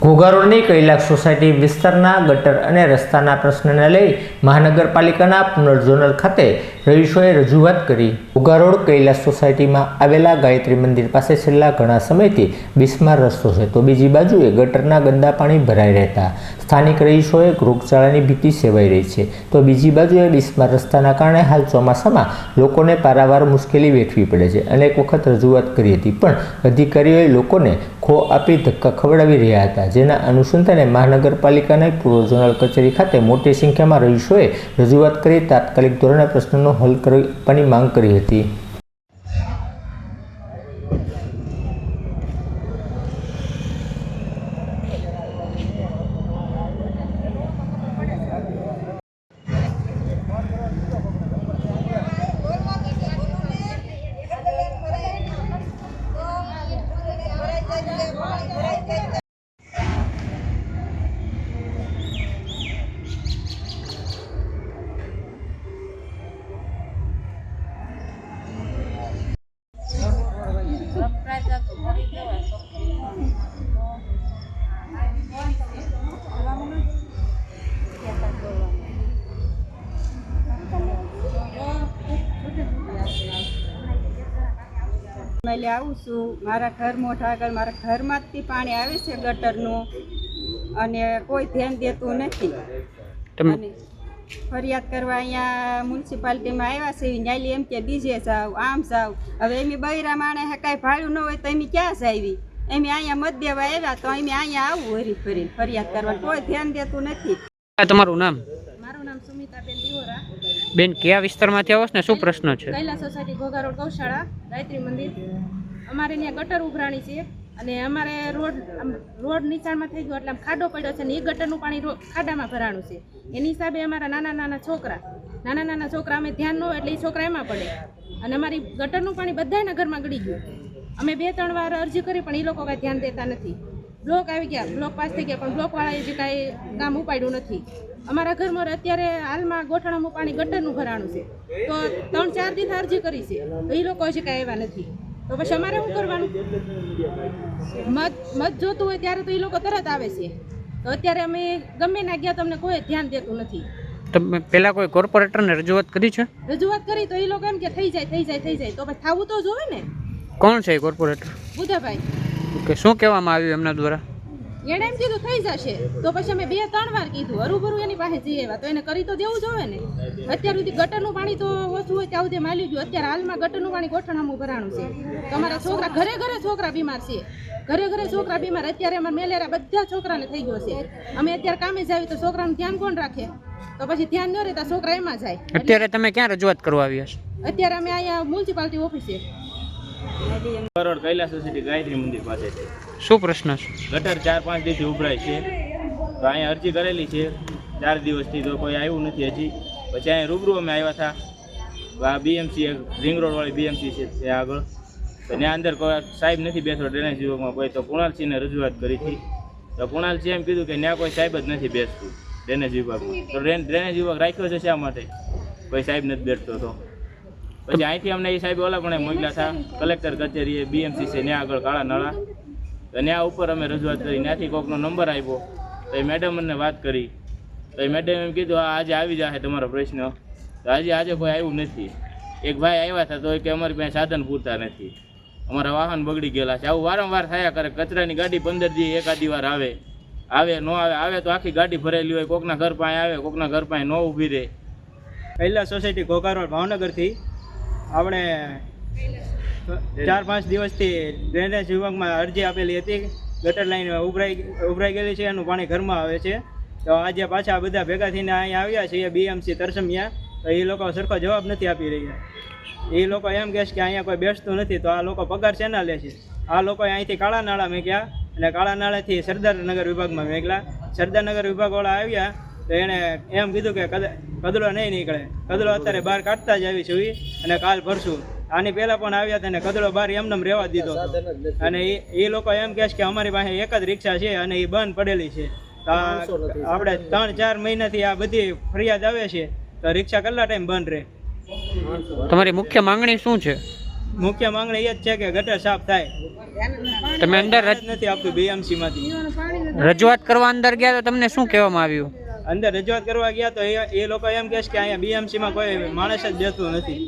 Ghogha Kailash society વિસ્તારના ગટર અને રસ્તાના પ્રશ્નને લઈ મહાનગરપાલિકાના પુનર્ઝોનલ ખાતે રહીશોએ રજૂઆત કરી, ઉગારોડ રોડ કૈલાસ સોસાયટીમાં આવેલા ગાયત્રી મંદિર પાસે છેલ્લા ઘણા સમયથી બિસ્માર રસ્તો છે. તો બીજી બાજુએ ગટરના ગંદા પાણી ભરાઈ રહેતા સ્થાનિક રહીશોએ રોગચાળાની ભીતિ સેવાઈ રહી છે. તો બીજી બાજુએ બિસ્માર રસ્તાના કારણે હાલ ચોમાસામાં લોકોને પારાવાર મુશ્કેલી વેઠવી પડે છે. અનેક વખત રજૂઆત કરી હતી, પણ અધિકારીઓએ લોકોને ખો આપી ધક્કા ખવડાવી રહ્યા હતા, જેના અનુસંધાને મહાનગરપાલિકાની પૂર્વ ઝોનલ કચેરી ખાતે મોટી સંખ્યામાં રહીશોએ રજૂઆત કરી તાત્કાલિક ધોરણે પ્રશ્નનો હલ કરવાની માંગ કરી હતી? મેલે આવું છું. મારા ઘર મોઢા આગળ મારા ઘરમાંથી પાણી આવે છે ગટરનું. અને કોઈ ધ્યાન દેતું નથી. અને ફરિયાદ કરવા અહીંયા મ્યુનિસિપાલિટીમાં આવ્યા છે ન્યાયલી એમ કે બીજે જાવ આમ જાવ. હવે એમ બૈરા માણે કાંઈ ભાડું ન હોય તો એમ ક્યાં જાવી એમ અહીંયા મત દેવા આવ્યા તો એમ અહીંયા આવું હરી ફરી ફરિયાદ કરવા. કોઈ ધ્યાન દેતું નથી. તમારું નામ? મારું નામ સુમિતાબેન દિવોરા બેન, કયા વિસ્તારમાંથી આવો ને શું પ્રશ્ન છે? કૈલા સોસાયટી ઘોઘા રોડ ગૌશાળા, ગાયત્રી મંદિર. અમારે ત્યાં ગટર ઉભરાણી છે અને અમારે રોડ રોડ નીચાણમાં થઈ ગયો એટલે આમ ખાડો પડ્યો છે ને એ ગટરનું પાણી ખાડામાં ભરાણું છે. એની હિસાબે અમારા નાના નાના છોકરા, નાના નાના છોકરા, અમે ધ્યાન ન એટલે એ છોકરા એમાં પડે. અને અમારી ગટરનું પાણી બધાના ઘરમાં ગળી ગયું. અમે બે ત્રણ વાર અરજી કરી પણ એ લોકો કાંઈ ધ્યાન દેતા નથી. બ્લોક આવી ગયા બ્લોક પાસ થઈ ગયા પણ બ્લોકવાળાએ જે કાંઈ કામ ઉપાડ્યું નથી. અમારા ઘરમાં અત્યારે હાલમાં ગોઠણામાં પાણી ગટરનું ભરાણું છે. તો ત્રણ ચાર દિવસ અરજી કરી છે. તો એ લોકો હજી કાંઈ આવ્યા નથી. તો પછી અમારે શું કરવાનું? મત મત જોતું હોય ત્યારે તો એ લોકો તરત આવે છે. તો અત્યારે અમે ગમે ના ગયા તમને કોઈ ધ્યાન દેતું નથી. તમે પેલા કોઈ કોર્પોરેટરને રજૂઆત કરી છે? રજૂઆત કરી તો એ લોકો એમ કે થઈ જાય થઈ જાય થઈ જાય. તો પછી થવું તો જોવે ને? કોણ છે કોર્પોરેટર? બુધાભાઈ. કે શું કહેવામાં આવ્યું એમના દ્વારા? એણે એમ કીધું થઈ જશે. તો પછી અમે બે ત્રણ વાર કીધું. હરુભરું એની પાસે જઈ આવ્યા તો એને કરી તો દેવું જોવે ને. અત્યાર સુધી ગટરનું પાણી તો ઓછું હોય ત્યાં સુધી માલ્યું ગયું અત્યારે હાલમાં ગટરનું પાણી ગોઠણામાં ભરાણું છે. તમારા છોકરા ઘરે ઘરે છોકરા બીમાર છે. ઘરે ઘરે છોકરા બીમાર. અત્યારે અમારા મેલેરા બધા છોકરાને થઈ ગયો છે. અમે અત્યારે કામે જાવી તો છોકરાનું ધ્યાન કોણ રાખે? તો પછી ધ્યાન ન રહેતા છોકરા એમાં જાય. અત્યારે તમે ક્યાં રજૂઆત કરવા આવ્યા છો? અત્યારે અમે અહીંયા મ્યુનિસિપાલિટી ઓફિસે. કરોડ કૈલાસ સોસાયટી ગાયત્રી મંદિર પાસે છે. શું પ્રશ્ન છે? ગટર ચાર પાંચ દિવસથી ઉભરાય છે. તો અહીંયા અરજી કરેલી છે. ચાર દિવસથી તો કોઈ આવ્યું નથી હજી. પછી અહીંયા રૂબરૂ અમે આવ્યા હતા. તો આ બીએમસી રિંગ રોડવાળી બીએમસી છે ત્યાં આગળ. તો ત્યાં અંદર કોઈ સાહેબ નથી બેસતો ડ્રેનેજ વિભાગમાં કોઈ તો કુણાલસિંહને રજૂઆત કરી હતી. તો કુણાલસિંહ એમ કીધું કે ત્યાં કોઈ સાહેબ જ નથી બેસતું ડ્રેનેજ વિભાગમાં. તો ડ્રેન- ડ્રેનેજ વિભાગ રાખ્યો છે શા માટે? કોઈ સાહેબ નથી બેસતો તો. પછી અહીંથી અમને એ સાહેબ ઓલા પણ મોકલ્યા હતા, કલેક્ટર કચેરીએ બીએમસી છે, ત્યાં આગળ કાળા નાળા. તો ત્યાં ઉપર અમે રજૂઆત કરી, ત્યાંથી કોકનો નંબર આવ્યો તો એ મેડમ અમને વાત કરી. તો એ મેડમ એમ કીધું આજે આવી જશે તમારો પ્રશ્ન. તો આજે આજે કોઈ આવ્યું નથી. એક ભાઈ આવ્યા હતા તો એ કે અમારી પાસે સાધન પૂરતા નથી. અમારા વાહન બગડી ગયેલા છે. આવું વારંવાર થયા કરે, કચરાની ગાડી પંદર દી એકાદી વાર આવે. આવે, ન આવે આવે તો આખી ગાડી ભરેલી હોય, કોકના ઘર પાસે આવે, કોકના ઘર પાસે ન ઊભી રહે. કૈલાસ સોસાયટી ઘોઘા ભાવનગરથી આપણે ચાર પાંચ દિવસથી ડ્રેનેજ વિભાગમાં અરજી આપેલી હતી. ગટર લાઈન ઉભરાઈ ઉભરાઈ ગયેલી છે. એનું પાણી ઘરમાં આવે છે. તો આજે પાછા બધા ભેગા થઈને અહીંયા આવ્યા છીએ બીએમસી તરસમિયા. તો એ લોકો સરખો જવાબ નથી આપી રહ્યા. એ લોકો એમ કહે છે કે અહીંયા કોઈ બેસતું નથી. તો આ લોકો પગાર શેના લે છે? આ લોકો અહીંથી કાળા નાળા મેક્યા અને કાળા નાળાથી સરદારનગર વિભાગમાં મેકલા સરદારનગર વિભાગવાળા આવ્યા તો એણે એમ કીધું કે કદ- કદડો નહીં નીકળે. કદડો અત્યારે બહાર કાઢતા જ આવી છું અને કાલ ભરશું. આની પહેલા પણ આવ્યા હતા ને કદડો બહાર એમને રહેવા દીધો અને એ એ લોકો એમ કહે છે કે અમારી પાસે એક જ રિક્ષા છે અને એ બંધ પડેલી છે. આપણે ત્રણ ચાર મહિનાથી આ બધી ફરિયાદ આવે છે તો રિક્ષા કેટલા ટાઈમ બંધ રહે? તમારી મુખ્ય માંગણી શું છે? મુખ્ય માંગણી એ જ છે કે ગટર સાફ થાય. તમે અંદર રજ- નથી આપતું બીએમસી માંથી. રજૂઆત કરવા અંદર ગયા તો તમને શું કહેવામાં આવ્યું? અંદર રજૂઆત કરવા ગયા તો એ લોકો એમ કહેશે કે અહીંયા બીએમસીમાં કોઈ માણસ જ બેસતું નથી.